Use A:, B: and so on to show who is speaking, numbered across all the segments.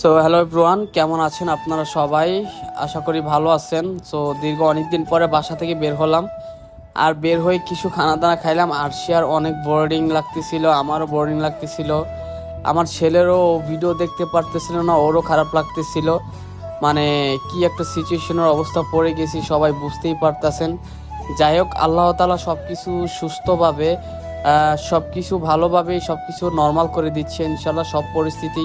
A: So hello everyone কেমন আছেন আপনারা সবাই? আশা করি ভালো আছেন। সো দীর্ঘ অনেক দিন পরে বাসা থেকে বের হলাম। আর বের হয়ে কিছু খানা দানা খাইলাম। আর আর অনেক বোর্ডিং লাগতেছিল, আমারও বোর্ডিং লাগতেছিল। আমার ছেলেরও ভিডিও দেখতে পারতেছিল না, ওরও খারাপ লাগতেছিল। মানে কি একটা সিচুয়েশনের অবস্থা পড়ে গেছি, সবাই বুঝতেই পারতেছেন। যাই হোক, আল্লাহ তালা সব কিছু সুস্থভাবে সব কিছু ভালোভাবেই সব কিছু নর্মাল করে দিচ্ছে ইনশাল্লাহ সব পরিস্থিতি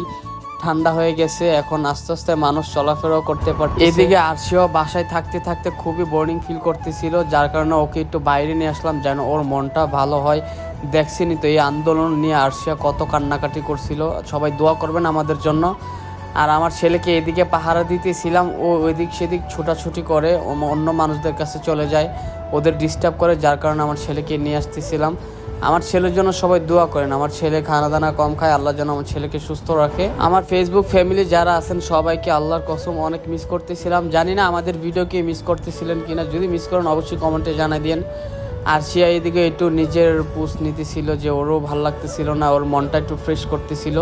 A: ঠান্ডা হয়ে গেছে, এখন আস্তে আস্তে মানুষ চলাফেরাও করতে পারছে এদিকে আরশিও বাসায় থাকতে থাকতে খুবই বোরিং ফিল করতেছিল, যার কারণে ওকে একটু বাইরে নিয়ে আসলাম যেন ওর মনটা ভালো হয়। দেখছেনি তো এই আন্দোলন নিয়ে আরশিয়া কত কান্নাকাটি করছিল, সবাই দোয়া করবেন আমাদের জন্য। আর আমার ছেলেকে এদিকে পাহারা দিতেছিলাম, ও ওইদিক সেদিক ছোটাছুটি করে অন্য মানুষদের কাছে চলে যায়, ওদের ডিস্টার্ব করে, যার কারণে আমার ছেলেকে নিয়ে আসতেছিলাম। আমার ছেলের জন্য সবাই দোয়া করেন। আমার ছেলে খানা দানা কম খায়, আল্লাহ যেন আমার ছেলেকে সুস্থ রাখে। আমার ফেসবুক ফ্যামিলি যারা আছেন, সবাইকে আল্লাহর কসম অনেক মিস করতেছিলাম। জানি না আমাদের ভিডিওকে মিস করতেছিলেন কিনা, যদি মিস করেন অবশ্যই কমেন্টে জানাই দিন আর সিয়া এদিকে একটু নিজের পোস্ট নিতেছিল যে ওরও ভালো লাগতেছিল না, ওর মনটা একটু ফ্রেশ করতেছিল।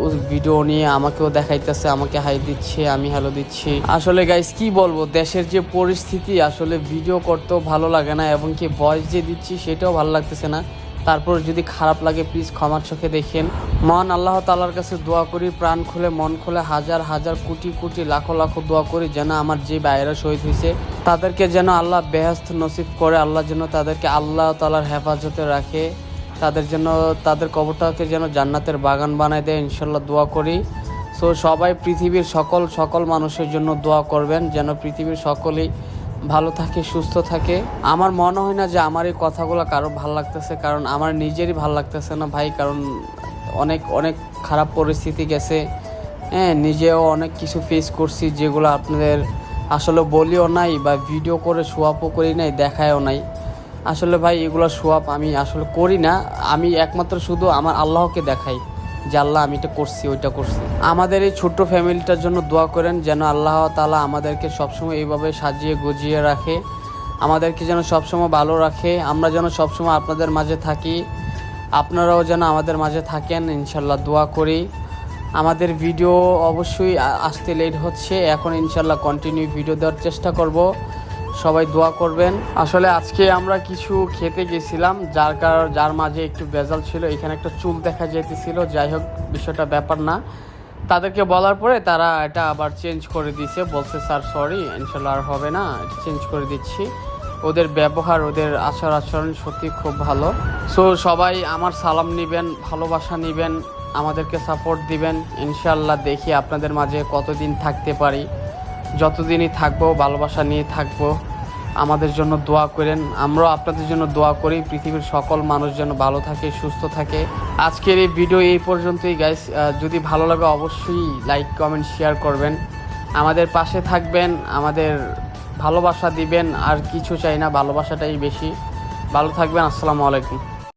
A: ও ভিডিও নিয়ে আমাকেও দেখাইতেছে, আমাকে হাই দিচ্ছে, আমি হ্যালো দিচ্ছি। আসলে গাইস কি বলব, দেশের যে পরিস্থিতি, আসলে ভিডিও করতেও ভালো লাগে না, এবং কি ভয়েস যে দিচ্ছি, সেটাও ভালো লাগতেছে না। তারপর যদি খারাপ লাগে প্লিজ ক্ষমার চোখে দেখেন। মহান আল্লাহ তালার কাছে দোয়া করি, প্রাণ খুলে, মন খুলে হাজার হাজার, কোটি কোটি, লাখো লাখো দোয়া করি যেন আমার যে বাইরা শহীদ হয়েছে, তাদেরকে যেন আল্লাহ বেহেস্ত নসিব করে, আল্লাহ যেন তাদেরকে আল্লাহ তালার হেফাজতে রাখে, তাদের জন্য তাদের কবরটাকে যেন জান্নাতের বাগান বানায় দেয় ইনশাল্লাহ দোয়া করি। সো সবাই পৃথিবীর সকল সকল মানুষের জন্য দোয়া করবেন, যেন পৃথিবীর সকলেই ভালো থাকে, সুস্থ থাকে। আমার মনে হয় না যে আমার এই কথাগুলো কারও ভালো লাগতেছে, কারণ আমার নিজেরই ভালো লাগতেছে না ভাই, কারণ অনেক অনেক খারাপ পরিস্থিতি গেছে। হ্যাঁ নিজেও অনেক কিছু ফেস করছি যেগুলো আপনাদের আসলে বলিও নাই বা ভিডিও করে সোয়াপও করি নাই, দেখায়ও নাই। আসলে ভাই, এগুলো সোয়াপ আমি আসলে করি না। আমি একমাত্র শুধু আমার আল্লাহকে দেখাই। যে আল্লাহ আমি এটা করছি, ওইটা করছি। আমাদের এই ছোট্ট ফ্যামিলিটার জন্য দোয়া করেন যেন আল্লাহ তালা আমাদেরকে সবসময় এইভাবে সাজিয়ে গুজিয়ে রাখে, আমাদেরকে যেন সবসময় ভালো রাখে, আমরা যেন সবসময় আপনাদের মাঝে থাকি, আপনারাও যেন আমাদের মাঝে থাকেন ইনশাল্লাহ দোয়া করি। আমাদের ভিডিও অবশ্যই আসতে লেট হচ্ছে, এখন ইনশাল্লাহ কন্টিনিউ ভিডিও দেওয়ার চেষ্টা করব। সবাই দোয়া করবেন। আসলে আজকে আমরা কিছু খেতে গেছিলাম, যার কারণ, যার মাঝে একটু বেজাল ছিল, এখানে একটা চুল দেখা যেতেছিল যাই হোক, বিষয়টা ব্যাপার না। তাদেরকে বলার পরে তারা এটা আবার চেঞ্জ করে দিয়েছে, বলছে, স্যার সরি ইনশাল্লাহ আর হবে না চেঞ্জ করে দিচ্ছি। ওদের ব্যবহার, ওদের আচার আচরণ সত্যি খুব ভালো। সো সবাই আমার সালাম নেবেন, ভালোবাসা নেবেন, আমাদেরকে সাপোর্ট দিবেন। ইনশাল্লাহ দেখি আপনাদের মাঝে কতদিন থাকতে পারি। যতদিনই থাকব, ভালোবাসা নিয়ে থাকব। আমাদের জন্য দোয়া করেন। আমরাও আপনাদের জন্য দোয়া করি। পৃথিবীর সকল মানুষ যেন ভালো থাকে, সুস্থ থাকে। আজকের এই ভিডিও এই পর্যন্তই গাইস যদি ভালো লাগে অবশ্যই লাইক কমেন্ট শেয়ার করবেন। আমাদের পাশে থাকবেন, আমাদের ভালোবাসা দিবেন। আর কিছু চাই না, ভালোবাসাটাই বেশি। ভালো থাকবেন, আসসালামু আলাইকুম।